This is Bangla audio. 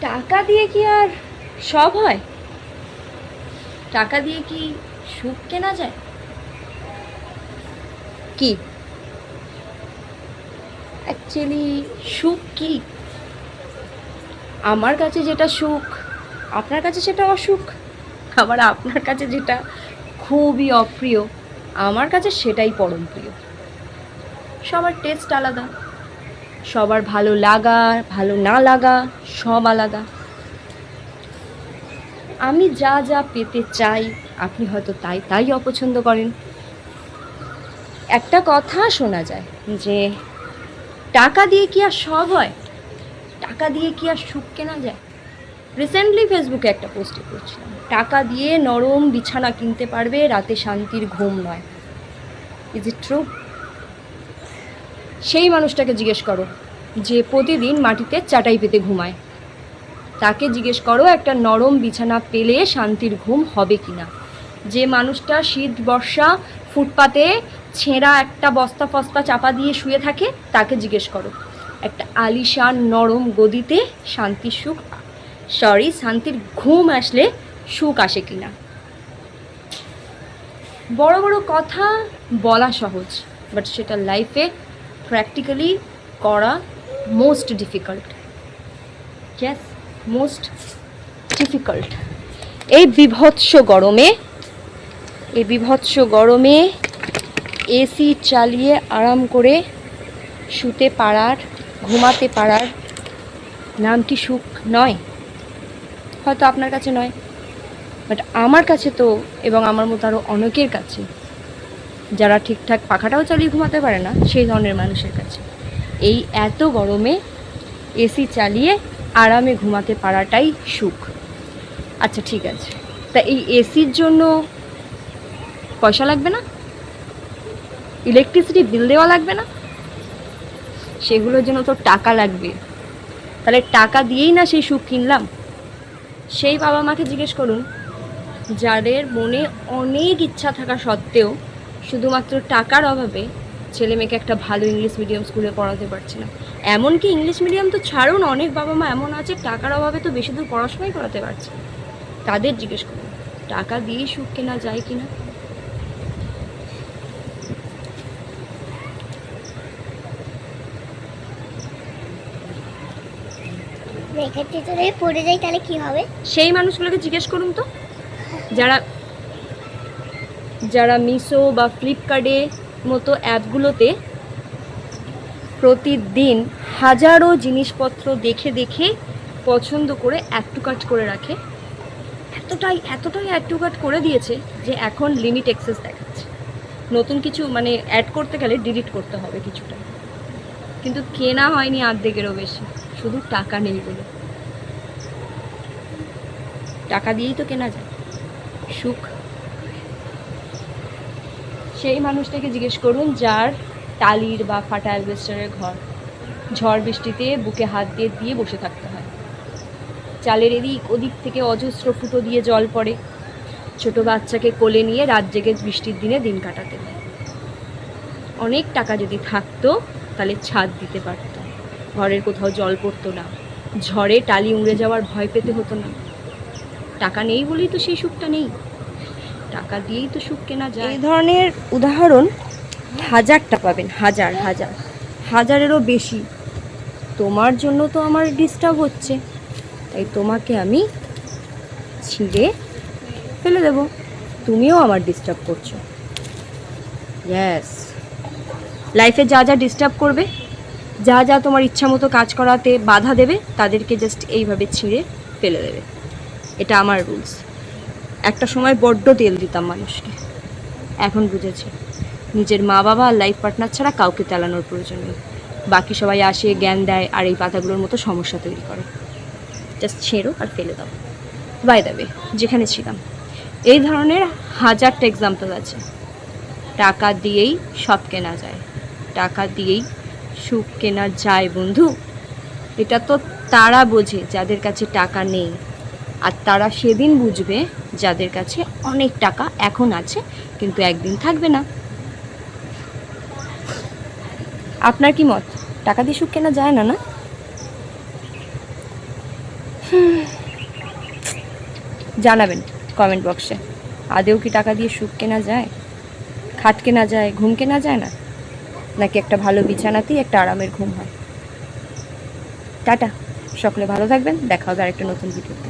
টাকা দিয়ে কি আর সব হয়? টাকা দিয়ে কি সুখ কেনা যায়? কি? অ্যাকচুয়ালি সুখ কি? আমার কাছে যেটা সুখ, আপনার কাছে সেটা অসুখ? আবার আপনার কাছে যেটা খুবই অপ্রিয়, আমার কাছে সেটাই পরম প্রিয়। সবার টেস্ট আলাদা। সবার ভালো লাগা, ভালো না লাগা, সব আলাদা। আমি যা যা পেতে চাই, আপনি হয়তো তাই তাই অপছন্দ করেন। একটা কথা শোনা যায় যে, টাকা দিয়ে কি আর সব হয়? টাকা দিয়ে কি আর সুখ কেনা যায়? রিসেন্টলি ফেসবুকে একটা পোস্টে করছিলাম টাকা দিয়ে নরম বিছানা কিনতে পারবে, রাতে শান্তির ঘুম নয়। ইজ ইট ট্রু সেই মানুষটাকে জিজ্ঞেস করো। যে প্রতিদিন মাটিতে চাটাই পেতে ঘুমায়। তাকে জিজ্ঞেস করো, একটা নরম বিছানা পেলে শান্তির ঘুম হবে কি না যে মানুষটা শীত বর্ষা, ফুটপাতে ছেঁড়া একটা বস্তা ফস্তা চাপা দিয়ে শুয়ে থাকে, তাকে জিজ্ঞেস করো। একটা আলিশান নরম গদিতে শান্তির সুখ সরি শান্তির ঘুম আসলে সুখ আসে কি না বড় বড় কথা বলা সহজ বাট সেটা লাইফে প্র্যাকটিক্যালি করা most difficult yes most difficult এই বিভৎস গরমে, এই বিভৎস গরমে এসি চালিয়ে আরাম করে শুতে পারার, ঘুমাতে পারার নাম কি সুখ নয়। হয়তো আপনার কাছে নয় বাট আমার কাছে তো এবং আমার মতো আরও অনেকের কাছে, যারা ঠিকঠাক পাখাটাও চালিয়ে ঘুমাতে পারে না, সেই ধরনের মানুষের কাছে। এই এত গরমে এসি চালিয়ে আরামে ঘুমাতে পারাটাই সুখ। আচ্ছা ঠিক আছে। তা এই এসির জন্য পয়সা লাগবে না? ইলেকট্রিসিটি বিল দেওয়া লাগবে না? সেগুলোর জন্য তো টাকা লাগবে। তাহলে টাকা দিয়েই না সেই সুখ কিনলাম? সেই বাবা মাকে জিজ্ঞেস করুন, যাদের মনে অনেক ইচ্ছা থাকা সত্ত্বেও শুধুমাত্র টাকার অভাবে ছেলে মেয়েকে একটা ভালো ইংলিশ মিডিয়াম স্কুলে পড়াতে পারছে না। এমনকি ইংলিশ মিডিয়াম তো ছাড়ুন অনেক বাবা মা এমন আছে টাকার অভাবে তো বেশি দূর পড়াশোনাই করাতে পারছে। তাদের জিজ্ঞেস করুন টাকা দিয়েই সুখ কেনা যায় কি না পড়ে তাহলে কি হবে? সেই মানুষগুলোকে জিজ্ঞেস করুন তো। যারা যারা মিশো বা ফ্লিপকার্টে মতো অ্যাপগুলোতে প্রতিদিন হাজারো জিনিসপত্র দেখে দেখে পছন্দ করে অ্যাড টু কাট করে রাখে। এতটাই এতটাই অ্যাড টু কাট করে দিয়েছে যে এখন লিমিট এক্সেস দেখাচ্ছে। নতুন কিছু মানে অ্যাড করতে গেলে ডিলিট করতে হবে কিছুটা। কিন্তু কেনা হয়নি অর্ধেকেরও বেশি। শুধু টাকা নেই বলে। টাকা দিয়েই তো কেনা যায়। সুখ সেই মানুষটাকে জিজ্ঞেস করুন যার টালির বা ফাটা অ্যালবেস্টারের ঘর। ঝড় বৃষ্টিতে বুকে হাত দিয়ে দিয়ে বসে থাকতে হয়। চালের এদিক ওদিক থেকে অজস্র ফুটো দিয়ে জল পড়ে। ছোট বাচ্চাকে কোলে নিয়ে রাত জেগে বৃষ্টির দিনে দিন কাটাতে হয় অনেক টাকা যদি থাকতো, তাহলে ছাদ দিতে পারতো। ঘরের কোথাও জল পড়তো না। ঝড়ে টালি উড়ে যাওয়ার ভয় পেতে হতো না। টাকা নেই বলেই তো সেই সুখটা নেই। টাকা দিয়েই তো সুখ কেনা যায়। এই ধরনের উদাহরণ হাজারটা পাবেন, হাজার হাজার। হাজারেরও বেশি। তোমার জন্য তো আমার ডিস্টার্ব হচ্ছে। তাই তোমাকে আমি ছিঁড়ে ফেলে দেবো। তুমিও আমার ডিস্টার্ব করছ। ইয়েস লাইফে যা যা ডিস্টার্ব করবে, যা যা তোমার ইচ্ছা মতো কাজ করাতে বাধা দেবে, তাদেরকে জাস্ট এইভাবে ছিঁড়ে ফেলে দেবে। এটা আমার রুলস একটা সময় বড্ড তেল দিতাম মানুষকে। এখন বুঝেছি। নিজের মা বাবা আর লাইফ পার্টনার ছাড়া কাউকে তেলানোর প্রয়োজন নেই। বাকি সবাই আসে, জ্ঞান দেয় আর এই পাতাগুলোর মতো সমস্যা তৈরি করে। জাস্ট ছেঁড়ো আর ফেলে দাও। বাই দেবে যেখানে ছিলাম, এই ধরনের হাজারটা এক্সাম্পল আছে। টাকা দিয়েই সব কেনা যায়। টাকা দিয়েই সুখ কেনা যায়, বন্ধু। এটা তো তারা বোঝে যাদের কাছে টাকা নেই। আর তারা সেদিন বুঝবে যাদের কাছে অনেক টাকা এখন আছে, কিন্তু একদিন থাকবে না। আপনার কি মত? টাকা দিয়ে সুখ কেনা যায় না না? জানাবেন কমেন্ট বক্সে আদেও কি টাকা দিয়ে সুখ কেনা যায়? খাট কেনা যায়, ঘুম কেনা যায় না? নাকি একটা ভালো বিছানাতেই একটা আরামের ঘুম হয়? টাটা। সকলে ভালো থাকবেন। দেখা হবে আরেকটা নতুন ভিডিওতে।